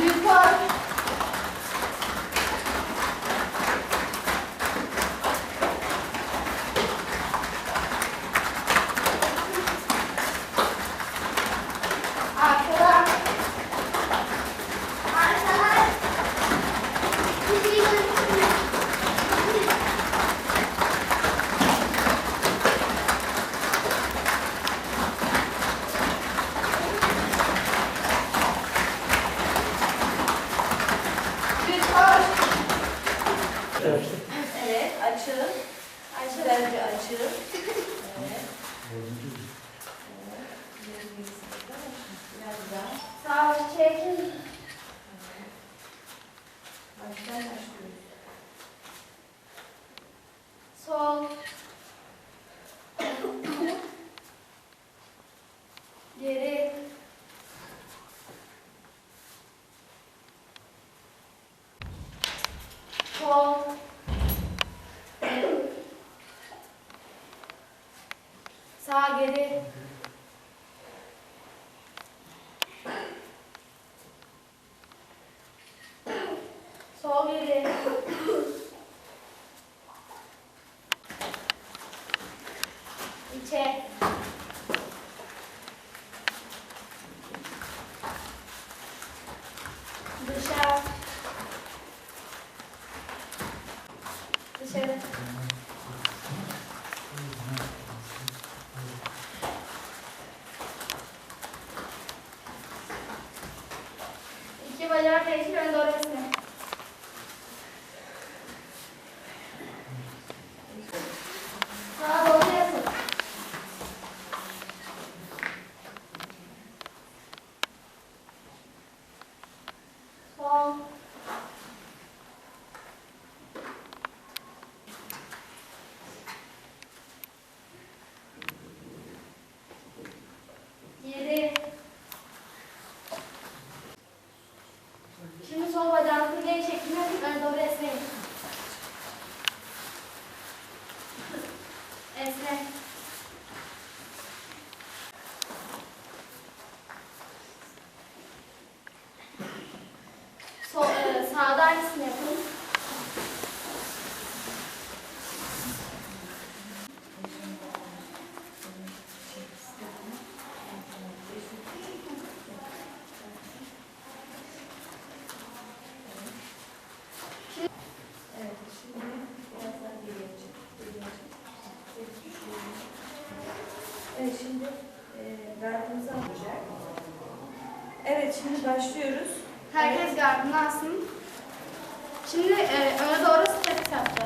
Büyük var. Arkadan. Arkadan. Büyük var. Evet, açın. Güzelce açın. Evet. Biraz daha. Sağ ol, çekin. Baştan başlıyoruz. Sol. Geri. Sol. Sağ geri. Sol melhor vez para Şimdi sol bacağınızı L şeklinde ön doğru esneyin. Esne. Sol, e, sağda aynısını yapın. Evet, şimdi biraz daha geriye çık. Geriye çık. Evet, şimdi e, alacak. Evet, şimdi başlıyoruz. Herkes gardını alsın. Şimdi e, öne doğru step yapacağız.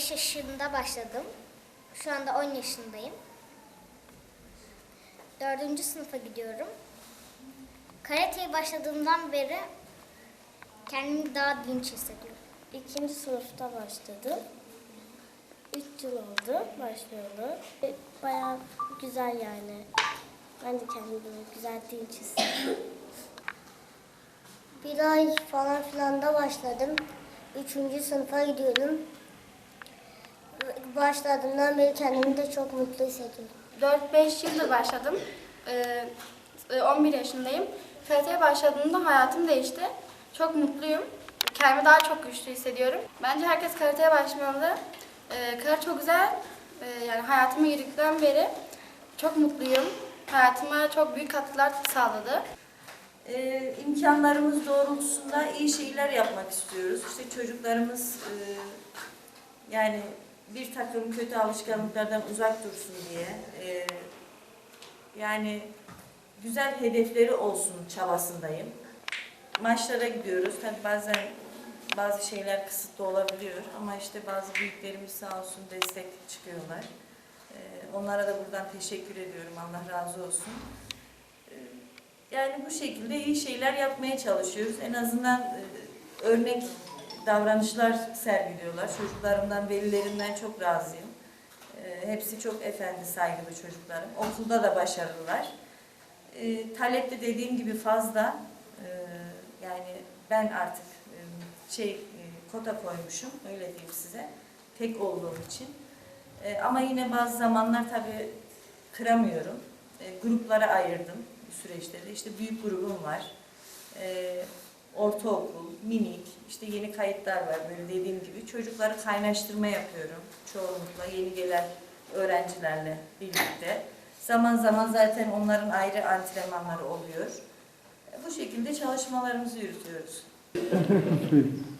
5 yaşında başladım. Şu anda 10 yaşındayım. 4. sınıfa gidiyorum. Karate'ye başladığımdan beri kendimi daha dinç hissediyorum. İkinci sınıfta başladım. Üç yıl oldu başlayalı. E, Baya güzel yani. Ben de kendimi güzel dinç hissediyorum. Bir ay falan filan da başladım. Üçüncü sınıfa gidiyorum. Başladığımdan beri kendimi de çok mutlu hissediyorum. 4-5 yıldır başladım. Ee, e, 11 yaşındayım. Karateye başladığımda hayatım değişti. Çok mutluyum. kendimi daha çok güçlü hissediyorum. Bence herkes karateye başlamalı. Ee, karate çok güzel. Ee, yani hayatıma girdikten beri çok mutluyum. Hayatıma çok büyük katkılar sağladı. Ee, imkanlarımız doğrultusunda iyi şeyler yapmak istiyoruz. İşte çocuklarımız e, yani bir takım kötü alışkanlıklardan uzak dursun diye e, yani güzel hedefleri olsun çabasındayım. Maçlara gidiyoruz. Tabii bazen bazı şeyler kısıtlı olabiliyor ama işte bazı büyüklerimiz sağ olsun destek çıkıyorlar. Ee, onlara da buradan teşekkür ediyorum. Allah razı olsun. Ee, yani bu şekilde iyi şeyler yapmaya çalışıyoruz. En azından e, örnek davranışlar sergiliyorlar. Çocuklarımdan, velilerinden çok razıyım. E, hepsi çok efendi, saygılı çocuklarım. Okulda da başarılılar. E, talep de dediğim gibi fazla. E, yani ben artık e, şey e, kota koymuşum, öyle diyeyim size. Tek olduğum için. E, ama yine bazı zamanlar tabii kıramıyorum. E, gruplara ayırdım süreçte. İşte büyük grubum var. E, ortaokul, minik, işte yeni kayıtlar var böyle dediğim gibi. Çocukları kaynaştırma yapıyorum. Çoğunlukla yeni gelen öğrencilerle birlikte. Zaman zaman zaten onların ayrı antrenmanları oluyor. Bu şekilde çalışmalarımızı yürütüyoruz.